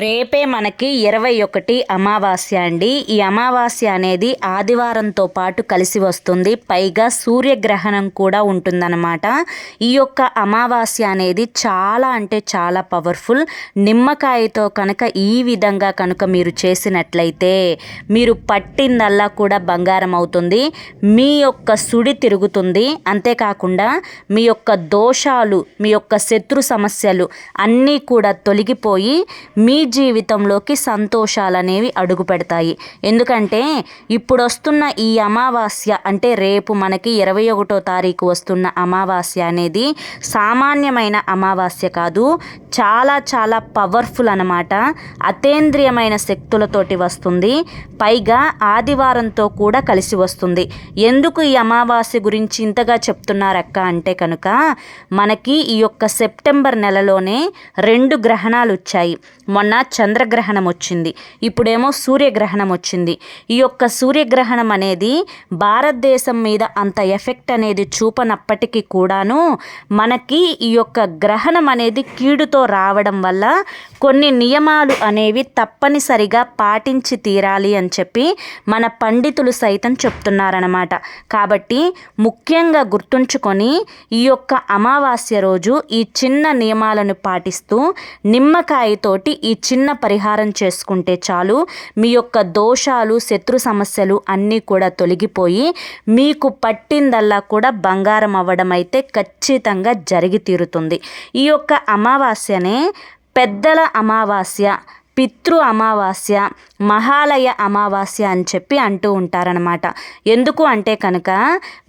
రేపే మనకి ఇరవై ఒకటి అమావాస్య అండి. ఈ అమావాస్య అనేది ఆదివారంతో పాటు కలిసి వస్తుంది. పైగా సూర్యగ్రహణం కూడా ఉంటుందన్నమాట. ఈ యొక్క అమావాస్య అనేది చాలా అంటే చాలా పవర్ఫుల్. నిమ్మకాయతో కనుక ఈ విధంగా కనుక మీరు చేసినట్లయితే మీరు పట్టిందల్లా కూడా బంగారం అవుతుంది. మీ యొక్క సుడి తిరుగుతుంది. అంతేకాకుండా మీ యొక్క దోషాలు మీ యొక్క శత్రు సమస్యలు అన్నీ కూడా తొలగిపోయి మీ జీవితంలోకి సంతోషాలు అనేవి అడుగు పెడతాయి. ఎందుకంటే ఇప్పుడు వస్తున్న ఈ అమావాస్య అంటే రేపు మనకి ఇరవై ఒకటో తారీఖు వస్తున్న అమావాస్య అనేది సామాన్యమైన అమావాస్య కాదు చాలా చాలా పవర్ఫుల్ అనమాట అతేంద్రియమైన శక్తులతోటి వస్తుంది. పైగా ఆదివారంతో కూడా కలిసి వస్తుంది. ఎందుకు ఈ అమావాస్య గురించి ఇంతగా చెప్తున్నారక్క అంటే కనుక మనకి ఈ యొక్క సెప్టెంబర్ నెలలోనే రెండు గ్రహణాలు వచ్చాయి. మొన్న చంద్రగ్రహణం వచ్చింది. ఇప్పుడేమో సూర్యగ్రహణం వచ్చింది. ఈ యొక్క సూర్యగ్రహణం అనేది భారతదేశం మీద అంత ఎఫెక్ట్ అనేది చూపనప్పటికీ కూడాను మనకి ఈ యొక్క గ్రహణం అనేది కీడుతో రావడం వల్ల కొన్ని నియమాలు అనేవి తప్పనిసరిగా పాటించి తీరాలి అని చెప్పి మన పండితులు సైతం చెప్తున్నారనమాట కాబట్టి ముఖ్యంగా గుర్తుంచుకొని ఈ యొక్క అమావాస్య రోజు ఈ చిన్న నియమాలను పాటిస్తూ నిమ్మకాయతోటి ఈ చిన్న పరిహారం చేసుకుంటే చాలు. మీ యొక్క దోషాలు శత్రు సమస్యలు అన్నీ కూడా తొలగిపోయి మీకు పట్టిందల్లా కూడా బంగారం అవ్వడం అయితే ఖచ్చితంగా జరిగి తీరుతుంది. ఈ యొక్క అమావాస్యనే పెద్దల అమావాస్య పితృ అమావాస్య మహాలయ అమావాస్య అని చెప్పి అంటూ ఉంటారనమాట ఎందుకు అంటే కనుక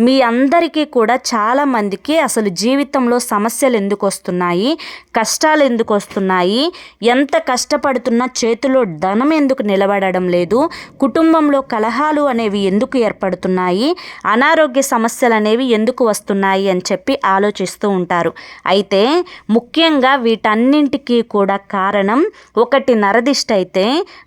మీ అందరికీ కూడా చాలామందికి అసలు జీవితంలో సమస్యలు ఎందుకు వస్తున్నాయి కష్టాలు ఎందుకు వస్తున్నాయి ఎంత కష్టపడుతున్నా చేతిలో ధనం ఎందుకు నిలబడడం లేదు కుటుంబంలో కలహాలు అనేవి ఎందుకు ఏర్పడుతున్నాయి అనారోగ్య సమస్యలు అనేవి ఎందుకు వస్తున్నాయి అని చెప్పి ఆలోచిస్తూ ఉంటారు. అయితే ముఖ్యంగా వీటన్నింటికీ కూడా కారణం ఒకటి నరదిష్ట అయితే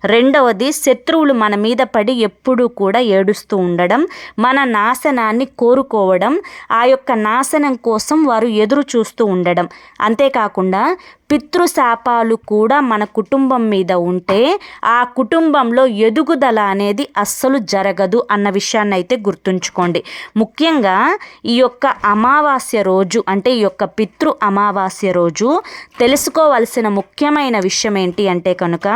రెండవది శత్రువులు మన మీద పడి ఎప్పుడూ కూడా ఏడుస్తూ ఉండడం మన నాశనాన్ని కోరుకోవడం ఆ యొక్క నాశనం కోసం వారు ఎదురు చూస్తూ ఉండడం. అంతేకాకుండా పితృశాపాలు కూడా మన కుటుంబం మీద ఉంటే ఆ కుటుంబంలో ఎదుగుదల అనేది అస్సలు జరగదు అన్న విషయాన్ని అయితే గుర్తుంచుకోండి. ముఖ్యంగా ఈ యొక్క అమావాస్య రోజు అంటే ఈ యొక్క పితృ అమావాస్య రోజు తెలుసుకోవలసిన ముఖ్యమైన విషయం ఏంటి అంటే కనుక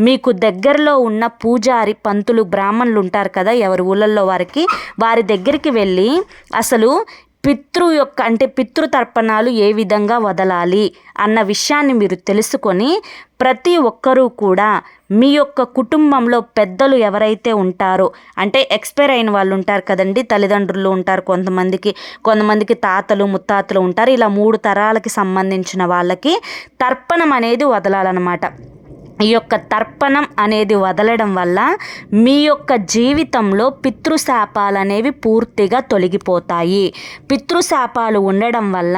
మీకు దగ్గరలో ఉన్న పూజారి పంతులు బ్రాహ్మణులు ఉంటారు కదా ఎవరి ఊళ్ళల్లో వారికి వారి దగ్గరికి వెళ్ళి అసలు పితృ యొక్క అంటే పితృతర్పణాలు ఏ విధంగా వదలాలి అన్న విషయాన్ని మీరు తెలుసుకొని ప్రతి ఒక్కరూ కూడా మీ యొక్క కుటుంబంలో పెద్దలు ఎవరైతే ఉంటారో అంటే ఎక్స్పైర్ అయిన వాళ్ళు ఉంటారు కదండి తల్లిదండ్రులు ఉంటారు కొంతమందికి కొంతమందికి తాతలు ముత్తాతలు ఉంటారు ఇలా మూడు తరాలకి సంబంధించిన వాళ్ళకి తర్పణం అనేది వదలాలన్నమాట. ఈ యొక్క తర్పణం అనేది వదలడం వల్ల మీ యొక్క జీవితంలో పితృశాపాలు అనేవి పూర్తిగా తొలగిపోతాయి. పితృశాపాలు ఉండడం వల్ల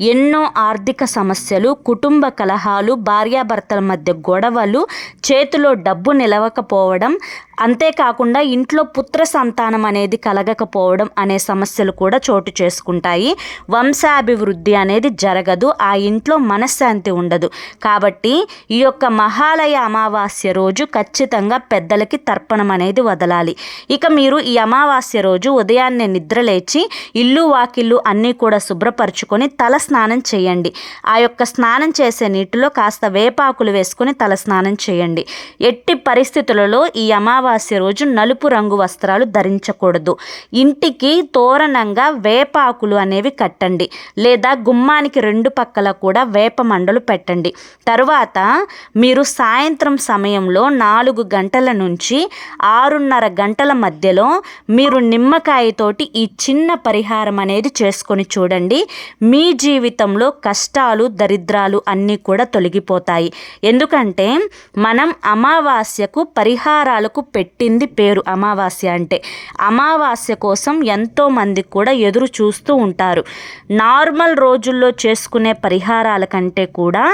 ఎన్నో ఆర్థిక సమస్యలు కుటుంబ కలహాలు భార్యాభర్తల మధ్య గొడవలు చేతిలో డబ్బు నిలవకపోవడం అంతేకాకుండా ఇంట్లో పుత్ర సంతానం అనేది కలగకపోవడం అనే సమస్యలు కూడా చోటు చేసుకుంటాయి. వంశాభివృద్ధి అనేది జరగదు. ఆ ఇంట్లో మనశ్శాంతి ఉండదు. కాబట్టి ఈ యొక్క మహాలయ అమావాస్య రోజు ఖచ్చితంగా పెద్దలకి తర్పణం అనేది వదలాలి. ఇక మీరు ఈ అమావాస్య రోజు ఉదయాన్నే నిద్రలేచి ఇల్లు వాకిళ్ళు అన్నీ కూడా శుభ్రపరచుకొని తల స్నానం చేయండి. ఆ యొక్క స్నానం చేసే నీటిలో కాస్త వేపాకులు వేసుకొని తల స్నానం చేయండి. ఎట్టి పరిస్థితులలో ఈ అమావాస్య రోజు నలుపు రంగు వస్త్రాలు ధరించకూడదు. ఇంటికి తోరణంగా వేపాకులు అనేవి కట్టండి. లేదా గుమ్మానికి రెండు పక్కల కూడా వేప మండలు పెట్టండి. తరువాత మీరు సాయంత్రం సమయంలో నాలుగు గంటల నుంచి ఆరున్నర గంటల మధ్యలో మీరు నిమ్మకాయతోటి ఈ చిన్న పరిహారం అనేది చేసుకొని చూడండి. మీ జీవితంలో కష్టాలు దరిద్రాలు అన్నీ కూడా తొలగిపోతాయి. ఎందుకంటే మనం అమావాస్యకు పరిహారాలకు పెట్టింది పేరు అమావాస్య అంటే. అమావాస్య కోసం ఎంతోమంది కూడా ఎదురు చూస్తూ ఉంటారు. నార్మల్ రోజుల్లో చేసుకునే పరిహారాల కంటే కూడా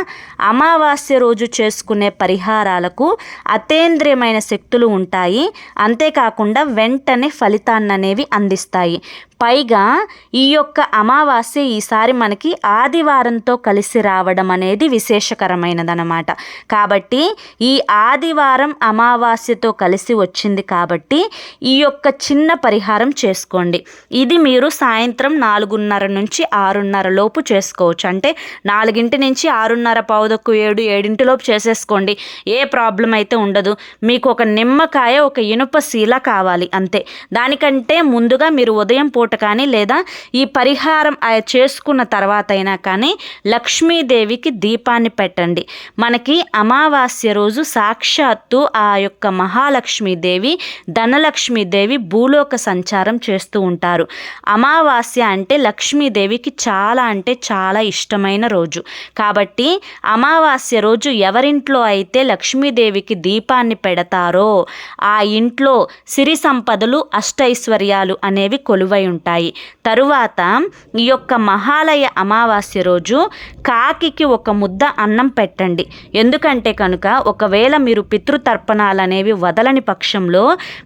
అమావాస్య రోజు చేసుకునే పరిహారాలకు అతేంద్రియమైన శక్తులు ఉంటాయి. అంతేకాకుండా వెంటనే ఫలితాన్ని అనేవి అందిస్తాయి. పైగా ఈ యొక్క అమావాస్య ఈసారి మనకి ఆదివారంతో కలిసి రావడం అనేది విశేషకరమైనదనమాట కాబట్టి ఈ ఆదివారం అమావాస్యతో కలిసి వచ్చింది కాబట్టి ఈ యొక్క చిన్న పరిహారం చేసుకోండి. ఇది మీరు సాయంత్రం నాలుగున్నర నుంచి ఆరున్నర లోపు చేసుకోవచ్చు. అంటే నాలుగింటి నుంచి ఆరున్నర పావుదక్కు ఏడు ఏడింటిలోపు చేసేసుకోండి. ఏ ప్రాబ్లం అయితే ఉండదు. మీకు ఒక నిమ్మకాయ ఒక ఇనుప శీల కావాలి అంతే. దానికంటే ముందుగా మీరు ఉదయం పూట కానీ లేదా ఈ పరిహారం చేసుకున్న తర్వాత అయినా కానీ లక్ష్మీదేవికి దీపాన్ని పెట్టండి. మనకి అమావాస్య రోజు సాక్షాత్తు ఆ యొక్క మహాలక్ష్మీదేవి ధనలక్ష్మీదేవి భూలోక సంచారం చేస్తూ ఉంటారు. అమావాస్య అంటే లక్ష్మీదేవికి చాలా అంటే చాలా ఇష్టమైన రోజు. కాబట్టి అమావాస్య రోజు ఎవరింట్లో అయితే లక్ష్మీదేవికి దీపాన్ని పెడతారో ఆ ఇంట్లో సిరి సంపదలు అష్టైశ్వర్యాలు అనేవి కొలువై ఉంటాయి. తరువాత ఈ యొక్క మహాలయ అమావాస్య రోజు కాకికి ఒక ముద్ద అన్నం పెట్టండి. ఎందుకంటే కనుక ఒకవేళ మీరు పితృతర్పణాలు అనేవి వదలని పక్షంలో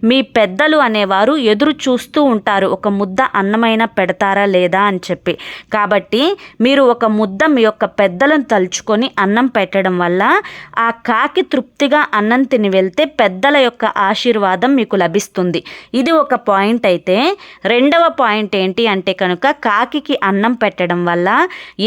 మీ పెద్దలు అనేవారు ఎదురు చూస్తూ ఉంటారు ఒక ముద్ద అన్నమైన పెడతారా లేదా అని చెప్పి. కాబట్టి మీరు ఒక ముద్ద మీ యొక్క పెద్దలను తలుచుకొని అన్నం పెట్టడం వల్ల ఆ కాకి తృప్తిగా అన్నం తిని వెళ్తే పెద్దల యొక్క ఆశీర్వాదం మీకు లభిస్తుంది. ఇది ఒక పాయింట్ అయితే. రెండవ పాయింట్ ఏంటి అంటే కనుక కాకికి అన్నం పెట్టడం వల్ల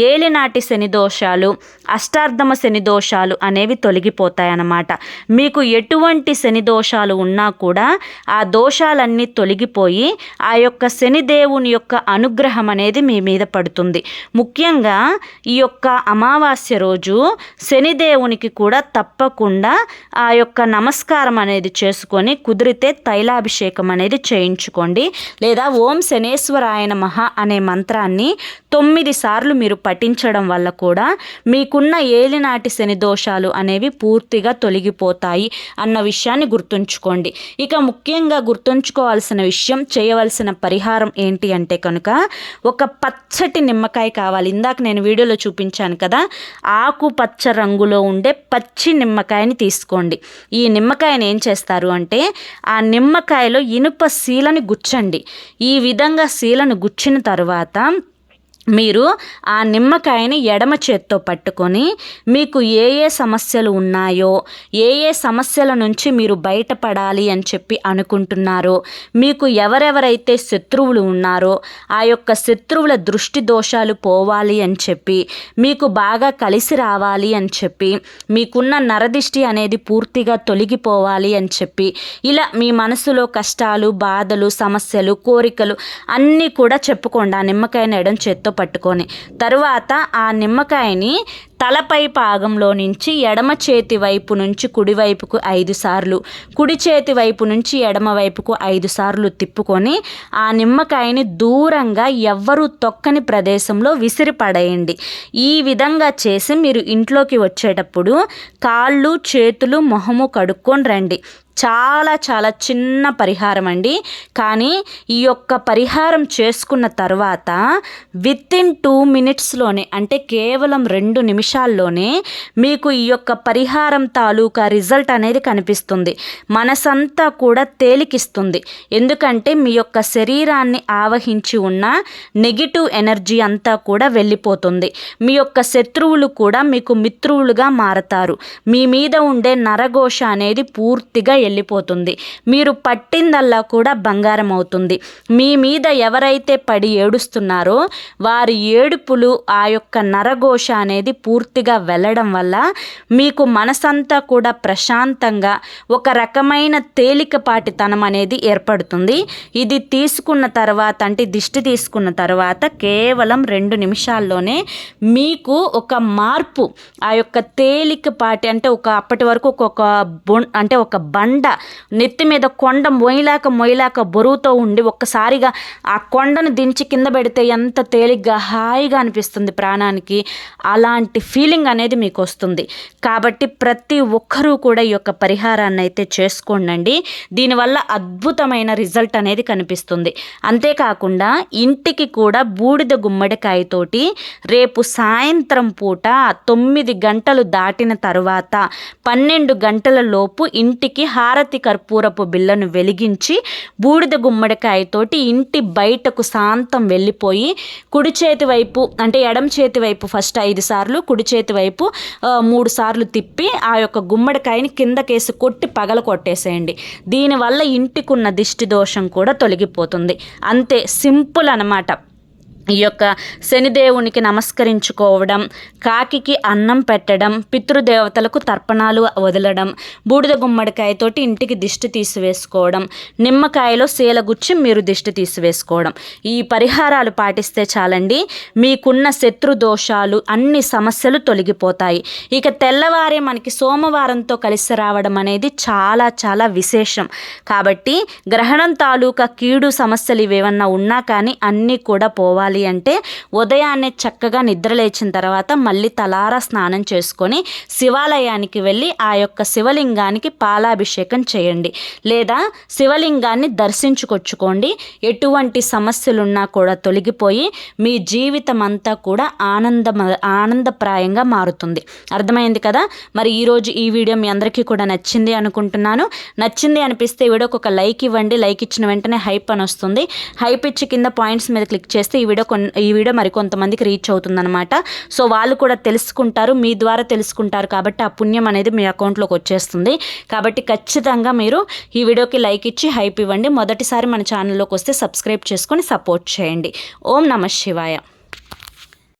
ఏలినాటి శని దోషాలు అష్టార్ధమ శని దోషాలు అనేవి తొలగిపోతాయి అన్నమాట మీకు ఎటువంటి శని దోషాలు ఉన్నా కూడా ఆ దోషాలన్నీ తొలగిపోయి ఆ యొక్క శనిదేవుని యొక్క అనుగ్రహం అనేది మీ మీద పడుతుంది. ముఖ్యంగా ఈ యొక్క అమావాస్య రోజు శనిదేవునికి కూడా తప్పకుండా ఆ యొక్క నమస్కారం అనేది చేసుకొని కుదిరితే తైలాభిషేకం అనేది చేయించుకోండి. లేదా ఓం శనేశ్వరాయన మహా అనే మంత్రాన్ని తొమ్మిది సార్లు మీరు పఠించడం వల్ల కూడా మీకున్న ఏలినాటి శని దోషాలు అనేవి పూర్తిగా తొలగిపోతాయి అన్న విషయాన్ని ఉంచుకోండి ఇక ముఖ్యంగా గుర్తుంచుకోవాల్సిన విషయం చేయవలసిన పరిహారం ఏంటి అంటే కనుక ఒక పచ్చటి నిమ్మకాయ కావాలి. ఇందాక నేను వీడియోలో చూపించాను కదా ఆకుపచ్చ రంగులో ఉండే పచ్చి నిమ్మకాయని తీసుకోండి. ఈ నిమ్మకాయని ఏం చేస్తారు అంటే ఆ నిమ్మకాయలో ఇనుప శీలని గుచ్చండి. ఈ విధంగా శీలను గుచ్చిన తర్వాత మీరు ఆ నిమ్మకాయని ఎడమ చేత్తో పట్టుకొని మీకు ఏ ఏ సమస్యలు ఉన్నాయో ఏ ఏ సమస్యల నుంచి మీరు బయటపడాలి అని చెప్పి అనుకుంటున్నారో మీకు ఎవరెవరైతే శత్రువులు ఉన్నారో ఆ యొక్క శత్రువుల దృష్టి దోషాలు పోవాలి అని చెప్పి మీకు బాగా కలిసి రావాలి అని చెప్పి మీకున్న నరదిష్టి అనేది పూర్తిగా తొలగిపోవాలి అని చెప్పి ఇలా మీ మనసులో కష్టాలు బాధలు సమస్యలు కోరికలు అన్నీ కూడా చెప్పుకోండి. ఆ నిమ్మకాయని ఎడం చేత్తో పట్టుకొని. తరువాత ఆ నిమ్మకాయని తలపై భాగంలో నుంచి ఎడమ చేతి వైపు నుంచి కుడివైపుకు ఐదు సార్లు కుడి చేతి వైపు నుంచి ఎడమ వైపుకు ఐదు సార్లు తిప్పుకొని ఆ నిమ్మకాయని దూరంగా ఎవ్వరూ తొక్కని ప్రదేశంలో విసిరిపడేయండి ఈ విధంగా చేసి మీరు ఇంట్లోకి వచ్చేటప్పుడు కాళ్ళు చేతులు మొహము కడుక్కొని రండి. చాలా చాలా చిన్న పరిహారం అండి. కానీ ఈ యొక్క పరిహారం చేసుకున్న తర్వాత విత్ ఇన్ టూ మినిట్స్లోనే అంటే కేవలం రెండు నిమిషాల్లోనే మీకు ఈ యొక్క పరిహారం తాలూకా రిజల్ట్ అనేది కనిపిస్తుంది. మనసంతా కూడా తేలికిస్తుంది. ఎందుకంటే మీ యొక్క శరీరాన్ని ఆవహించి ఉన్న నెగిటివ్ ఎనర్జీ అంతా కూడా వెళ్ళిపోతుంది. మీ యొక్క శత్రువులు కూడా మీకు మిత్రువులుగా మారతారు. మీ మీద ఉండే నరఘోష అనేది పూర్తిగా వెళ్ళిపోతుంది. మీరు పట్టిందల్లా కూడా బంగారం అవుతుంది. మీ మీద ఎవరైతే పడి ఏడుస్తున్నారో వారి ఏడుపులు ఆ యొక్క నరఘోష అనేది పూర్తిగా వెళ్ళడం వల్ల మీకు మనసంతా కూడా ప్రశాంతంగా ఒక రకమైన తేలికపాటితనం అనేది ఏర్పడుతుంది. ఇది తీసుకున్న తర్వాత అంటే దిష్టి తీసుకున్న తర్వాత కేవలం రెండు నిమిషాల్లోనే మీకు ఒక మార్పు ఆ యొక్క తేలికపాటి అంటే ఒక అప్పటి వరకు ఒక బొ అంటే ఒక బండ నెత్తి మీద కొండ మొయ్యలేక మొయ్యలేక బరువుతో ఉండి ఒక్కసారిగా ఆ కొండను దించి కింద పెడితే ఎంత తేలిగ్గా హాయిగా అనిపిస్తుంది ప్రాణానికి. అలాంటి ఫీలింగ్ అనేది మీకు వస్తుంది. కాబట్టి ప్రతి ఒక్కరూ కూడా ఈ యొక్క పరిహారాన్ని అయితే చేసుకోండి దీనివల్ల అద్భుతమైన రిజల్ట్ అనేది కనిపిస్తుంది. అంతేకాకుండా ఇంటికి కూడా బూడిద గుమ్మడికాయతోటి రేపు సాయంత్రం పూట తొమ్మిది గంటలు దాటిన తర్వాత పన్నెండు గంటల లోపు ఇంటికి హారతి కర్పూరపు బిళ్ళను వెలిగించి బూడిద గుమ్మడికాయతోటి ఇంటి బయటకు శాంతం వెళ్ళిపోయి కుడి చేతి వైపు అంటే ఎడం చేతి వైపు ఫస్ట్ ఐదు సార్లు కుడి చేతి వైపు మూడు సార్లు తిప్పి ఆ యొక్క గుమ్మడికాయని కిందకేసి కొట్టి పగల కొట్టేసేయండి. దీనివల్ల ఇంటికున్న దిష్టి దోషం కూడా తొలగిపోతుంది. అంతే సింపుల్ అనమాట ఈ యొక్క శనిదేవునికి నమస్కరించుకోవడం కాకికి అన్నం పెట్టడం పితృదేవతలకు తర్పణాలు వదలడం బూడిద గుమ్మడికాయతోటి ఇంటికి దిష్టి తీసివేసుకోవడం నిమ్మకాయలో శీలగుచ్చి మీరు దిష్టి తీసివేసుకోవడం. ఈ పరిహారాలు పాటిస్తే చాలండి. మీకున్న శత్రు దోషాలు అన్ని సమస్యలు తొలగిపోతాయి. ఇక తెల్లవారే మనకి సోమవారంతో కలిసి రావడం అనేది చాలా చాలా విశేషం. కాబట్టి గ్రహణం తాలూకా కీడు సమస్యలు ఇవేమన్నా ఉన్నా కానీ అన్నీ కూడా పోవాలి. చేయాలి అంటే ఉదయాన్నే చక్కగా నిద్రలేచిన తర్వాత మళ్ళీ తలారా స్నానం చేసుకొని శివాలయానికి వెళ్ళి ఆ యొక్క శివలింగానికి పాలాభిషేకం చేయండి. లేదా శివలింగాన్ని దర్శించుకొచ్చుకోండి. ఎటువంటి సమస్యలున్నా కూడా తొలగిపోయి మీ జీవితం అంతా కూడా ఆనంద ఆనందప్రాయంగా మారుతుంది. అర్థమైంది కదా? మరి ఈరోజు ఈ వీడియో మీ అందరికీ కూడా నచ్చింది అనుకుంటున్నాను. నచ్చింది అనిపిస్తే వీడియోకి ఒక లైక్ ఇవ్వండి. లైక్ ఇచ్చిన వెంటనే హైప్ అని వస్తుంది. హైప్ ఇచ్చి కింద పాయింట్స్ మీద క్లిక్ చేస్తే ఈ వీడియో కొన్ ఈ వీడియో మరి కొంతమందికి రీచ్ అవుతుందన్నమాట. సో వాళ్ళు కూడా తెలుసుకుంటారు మీ ద్వారా తెలుసుకుంటారు కాబట్టి ఆ పుణ్యం అనేది మీ అకౌంట్లోకి వచ్చేస్తుంది. కాబట్టి ఖచ్చితంగా మీరు ఈ వీడియోకి లైక్ ఇచ్చి హైప్ ఇవ్వండి. మొదటిసారి మన ఛానల్లోకి వస్తే సబ్స్క్రైబ్ చేసుకొని సపోర్ట్ చేయండి. ఓం నమ శివాయ.